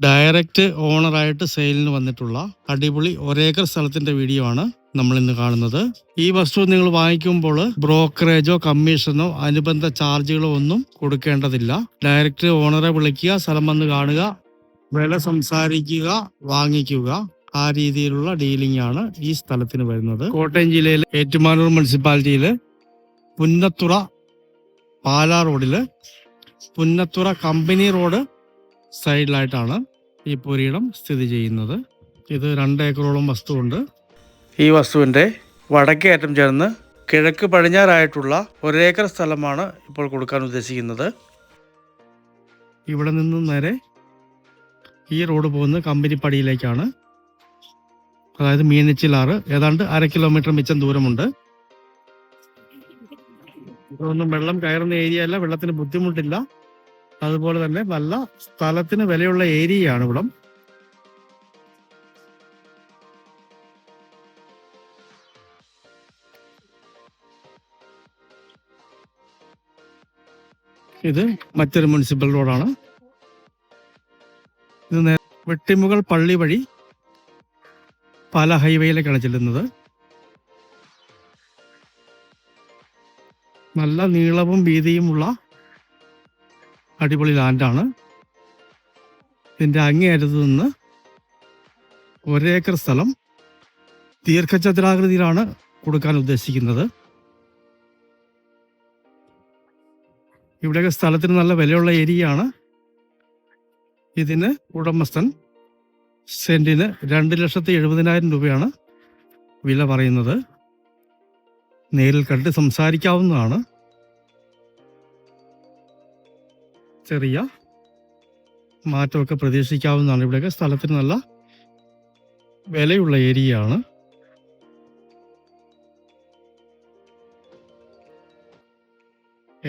Direct ഓണറായിട്ട് സെയിലിന് വന്നിട്ടുള്ള അടിപൊളി ഒരേക്കർ സ്ഥലത്തിന്റെ വീഡിയോ ആണ് നമ്മൾ ഇന്ന് കാണുന്നത്. ഈ വസ്തു നിങ്ങൾ വാങ്ങിക്കുമ്പോൾ ബ്രോക്കറേജോ കമ്മീഷനോ അനുബന്ധ ചാർജുകളോ ഒന്നും കൊടുക്കേണ്ടതില്ല. ഡയറക്റ്റ് ഓണറെ വിളിക്കുക സ്ഥലം വന്ന് കാണുക വില സംസാരിക്കുക വാങ്ങിക്കുക. ആ രീതിയിലുള്ള ഡീലിംഗ് ആണ് ഈ സ്ഥലത്തിന് വരുന്നത്. കോട്ടയം ജില്ലയിലെ ഏറ്റുമാനൂർ മുനിസിപ്പാലിറ്റിയിൽ പുന്നത്തുറ പാലാ റോഡിൽ പുന്നത്തുറ കമ്പനി റോഡ് സൈഡിലായിട്ടാണ് ഈ പുരയിടം സ്ഥിതി ചെയ്യുന്നത്. ഇത് രണ്ട് ഏക്കറോളം വസ്തുവുണ്ട്. ഈ വസ്തുവിന്റെ വടക്കേ അറ്റം ചേർന്ന് കിഴക്ക് പടിഞ്ഞാറായിട്ടുള്ള ഒരേക്കർ സ്ഥലമാണ് ഇപ്പോൾ കൊടുക്കാൻ ഉദ്ദേശിക്കുന്നത്. ഇവിടെ നിന്ന് നേരെ ഈ റോഡ് പോകുന്നത് കമ്പനിപ്പടിയിലേക്കാണ്. അതായത് മീനച്ചിലാറ് ഏതാണ്ട് അര കിലോമീറ്റർ മിച്ചം ദൂരമുണ്ട്. ഇതൊന്നും വെള്ളം കയറുന്ന ഏരിയ അല്ല വെള്ളത്തിന് ബുദ്ധിമുട്ടില്ല. അതുപോലെ തന്നെ നല്ല സ്ഥലത്തിന് വിലയുള്ള ഏരിയയാണ് ഇവിടം. ഇത് മറ്റൊരു മുനിസിപ്പൽ റോഡാണ് ഇത് വെട്ടിമുകൾ പള്ളി വഴി പല ഹൈവേയിലേക്കാണ് ചെല്ലുന്നത്. നല്ല നീളവും വീതിയുമുള്ള അടിപൊളി ലാൻഡാണ് ഇതിന്റെ അങ്ങേയറ്റത്ത് നിന്ന് ഒരേക്കർ സ്ഥലം ദീർഘചതുരാകൃതിയിലാണ് കൊടുക്കാൻ ഉദ്ദേശിക്കുന്നത്. ഇവിടെയൊക്കെ സ്ഥലത്തിന് നല്ല വിലയുള്ള ഏരിയയാണ്. ഇതിന് ഉടമസ്ഥൻ സെന്റിന് രണ്ട് ലക്ഷത്തി എഴുപതിനായിരം രൂപയാണ് വില പറയുന്നത്. നേരിൽ കണ്ട് സംസാരിക്കാവുന്നതാണ്. ചെറിയ മാറ്റമൊക്കെ പ്രതീക്ഷിക്കാവുന്നതാണ്. ഇവിടെയൊക്കെ സ്ഥലത്തിന് നല്ല വിലയുള്ള ഏരിയയാണ്.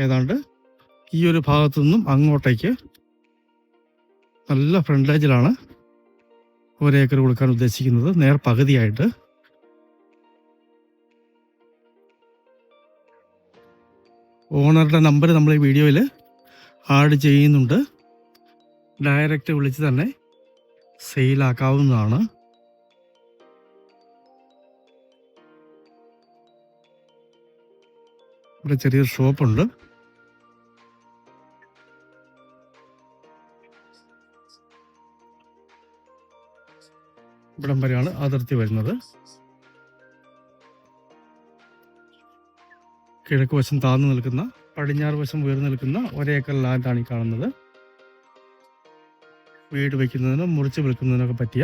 ഏതാണ്ട് ഈ ഒരു ഭാഗത്തു നിന്നും അങ്ങോട്ടേക്ക് നല്ല ഫ്രണ്ടേജിലാണ് ഒരേക്കർ കൊടുക്കാൻ ഉദ്ദേശിക്കുന്നത്. നേർ പകുതിയായിട്ട്. ഓണറുടെ നമ്പർ നമ്മൾ ഈ വീഡിയോയിൽ ആഡ് ചെയ്യുന്നുണ്ട്. ഡയറക്റ്റ് വിളിച്ച് തന്നെ സെയിലാക്കാവുന്നതാണ് ഇവിടെ ചെറിയൊരു ഷോപ്പുണ്ട് ഇവിടം വരെയാണ് അതിർത്തി വരുന്നത്. കിഴക്ക് വശം താഴ്ന്നു നിൽക്കുന്ന പടിഞ്ഞാറ് വശം ഉയർന്നു നിൽക്കുന്ന ഒരേക്കർ ലാൻഡാണ് ഈ കാണുന്നത്. വീട് വയ്ക്കുന്നതിനും മുറിച്ച് വിൽക്കുന്നതിനൊക്കെ പറ്റിയ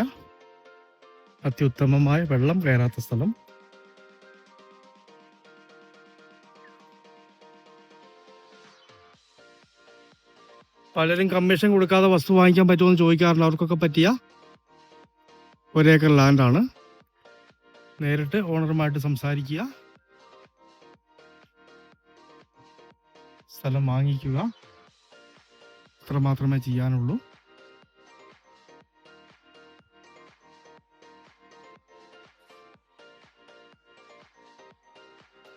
അത്യുത്തമമായ വെള്ളം കയറാത്ത സ്ഥലം. പലരും കമ്മീഷൻ കൊടുക്കാതെ വസ്തു വാങ്ങിക്കാൻ പറ്റുമോ എന്ന് ചോദിക്കാറുണ്ട്. അവർക്കൊക്കെ പറ്റിയ ഒരേക്കർ ലാൻഡാണ്. നേരിട്ട് ഓണറുമായിട്ട് സംസാരിക്കുക. സ്ഥലം വാങ്ങിക്കുക. അത്ര മാത്രമേ ചെയ്യാനുള്ളൂ.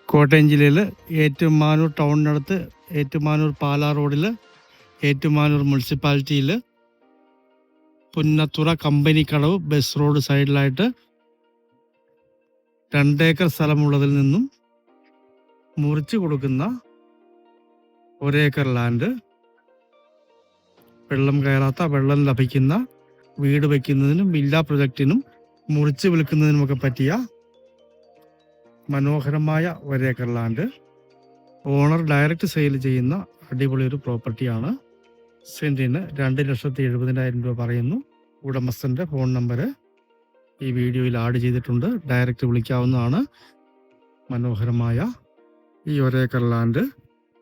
കോട്ടയം ജില്ലയിൽ ഏറ്റുമാനൂർ ടൗണിനടുത്ത് ഏറ്റുമാനൂർ പാലാ റോഡിൽ ഏറ്റുമാനൂർ മുനിസിപ്പാലിറ്റിയിൽ പുന്നത്തുറ കമ്പനിക്കടവ് ബസ് റോഡ് സൈഡിലായിട്ട് രണ്ടേക്കർ സ്ഥലമുള്ളതിൽ നിന്നും മുറിച്ച് കൊടുക്കുന്ന ഒരേക്കർ ലാൻഡ് വെള്ളം കയറാത്ത വെള്ളം ലഭിക്കുന്ന വീട് വയ്ക്കുന്നതിനും വില്ല പ്രൊജക്റ്റിനും മുറിച്ച് വിൽക്കുന്നതിനുമൊക്കെ പറ്റിയ മനോഹരമായ ഒരേക്കർ ലാൻഡ് ഓണർ ഡയറക്റ്റ് സെയിൽ ചെയ്യുന്ന അടിപൊളി ഒരു പ്രോപ്പർട്ടിയാണ് സെന്റിന് രണ്ട് ലക്ഷത്തി എഴുപതിനായിരം രൂപ പറയുന്നു. ഉടമസ്ഥന്റെ ഫോൺ നമ്പർ ഈ വീഡിയോയിൽ ആഡ് ചെയ്തിട്ടുണ്ട്. ഡയറക്റ്റ് വിളിക്കാവുന്നതാണ് മനോഹരമായ ഈ ഒരേക്കർ ലാൻഡ്